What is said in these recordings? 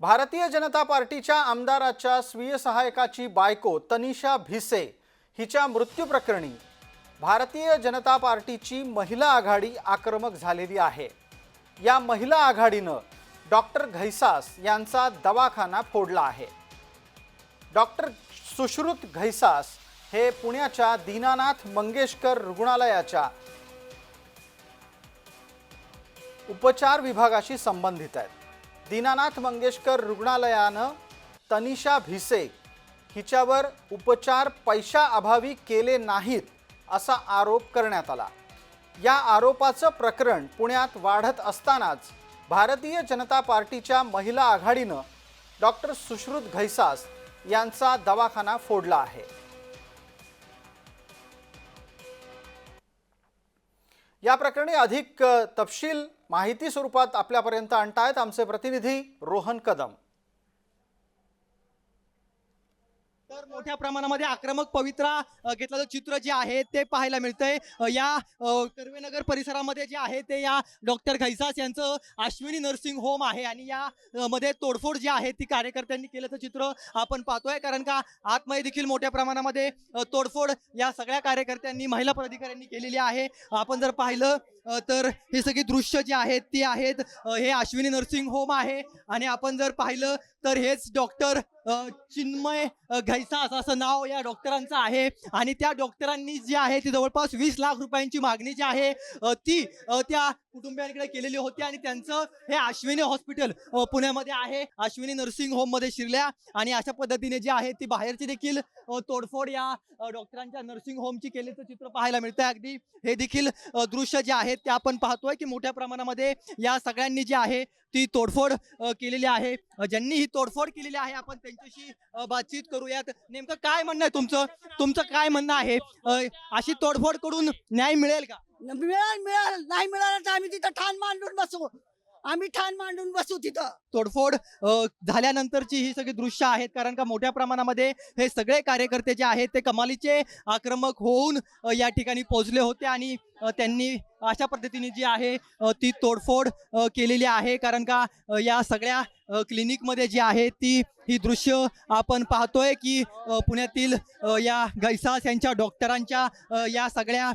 भारतीय जनता पार्टीच्या आमदाराच्या स्वीय सहायकाची बायको तनिषा भिसे हिच्या मृत्यूप्रकरणी भारतीय जनता पार्टीची महिला आघाडी आक्रमक झालेली आहे. या महिला आघाडीनं डॉक्टर घैसास यांचा दवाखाना फोडला आहे. डॉक्टर सुश्रुत घैसास हे पुण्याच्या दीनानाथ मंगेशकर रुग्णालयाच्या उपचार विभागाशी संबंधित आहेत. दीनानाथ मंगेशकर रुग्णालयानं तनिषा भिसे हिच्यावर उपचार पैशाअभावी केले नाहीत असा आरोप करण्यात आला. या आरोपाचं प्रकरण पुण्यात वाढत असतानाच भारतीय जनता पार्टीच्या महिला आघाडीनं डॉक्टर सुश्रुत घैसास यांचा दवाखाना फोडला आहे. या प्रकरणी अधिक तपशील माहिती स्वरूपात आपल्यापर्यंत आणतायत आमचे प्रतिनिधी रोहन कदम. तर मोठ्या प्रमाणामध्ये आक्रमक पवित्रा घेतलेलं चित्र जे आहे ते पाहायला मिळतंय. या कर्वेनगर परिसरामध्ये जे आहे ते या डॉक्टर घैसास यांचं अश्विनी नर्सिंग होम आहे आणि या मध्ये तोडफोड जी आहे ती कार्यकर्त्यांनी केल्याचं चित्र आपण पाहतोय. कारण का आतमध्ये देखील मोठ्या प्रमाणामध्ये तोडफोड या सगळ्या कार्यकर्त्यांनी महिला पदाधिकाऱ्यांनी केलेली आहे. आपण जर पाहिलं तर हे सगळी दृश्य जी आहेत ती आहेत हे अश्विनी नर्सिंग होम आहे. आणि आपण जर पाहिलं तर हेच डॉक्टर चिन्मय घैसा घैसास असं नाव या डॉक्टरांचं आहे. आणि त्या डॉक्टरांनी जी आहे ती जवळपास वीस लाख रुपयांची मागणी जी आहे ती त्या कुटुंबियांकडे केलेली होती. आणि त्यांचं हे अश्विनी हॉस्पिटल पुण्यामध्ये आहे. अश्विनी नर्सिंग होममध्ये शिरल्या. आणि अशा पद्धतीने जी आहे ती बाहेरची देखील तोडफोड या डॉक्टरांच्या नर्सिंग होमची केल्याचं चित्र पाहायला मिळतंय अगदी. हे देखील दृश्य जे आहेत ते आपण पाहतोय की मोठ्या प्रमाणामध्ये या सगळ्यांनी जी आहे ती तोडफोड केलेली आहे. ज्यांनी ही तोडफोड केलेली आहे. आपण त्यांच्याशी बातचीत करूयात. नेमकं काय म्हणणं आहे तुमचं? तुमचं काय म्हणणं आहे? अशी तोडफोड करून न्याय मिळेल का? मिळाल मिळाल. नाही मिळालं तर आम्ही तिथं ठाण मांडून बसू. आम्ही ठाण मांडून बसू तिथं. तोडफोड झाल्यानंतरची ही सगळी दृश्य आहेत. कारण का मोठ्या प्रमाणामध्ये हे सगळे कार्यकर्ते जे आहेत ते कमालीचे आक्रमक होऊन या ठिकाणी पोहोचले होते. आणि त्यांनी अशा पद्धतीने जी आहे ती तोडफोड केलेली आहे. कारण का या सगळ्या क्लिनिकमध्ये जी आहे ती ही दृश्य आपण पाहतोय की पुण्यातील या गैसास यांच्या डॉक्टरांच्या या सगळ्या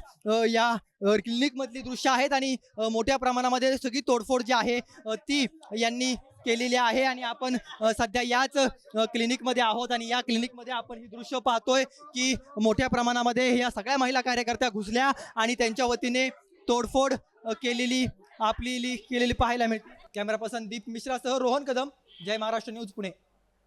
या क्लिनिकमधली दृश्य आहेत. आणि मोठ्या प्रमाणामध्ये सगळी तोडफोड जी आहे ती यांनी केलेली आहे आणि आपण सध्या याच क्लिनिकमध्ये आहोत आणि या क्लिनिकमध्ये आपण ही दृश्य पाहतोय की मोठ्या प्रमाणामध्ये या सगळ्या महिला कार्यकर्त्या घुसल्या आणि त्यांच्या वतीने तोडफोड केलेली आपली केलेली पाहायला मिळते. कॅमेरा पर्सन दीप मिश्रासह रोहन कदम जय महाराष्ट्र न्यूज पुणे.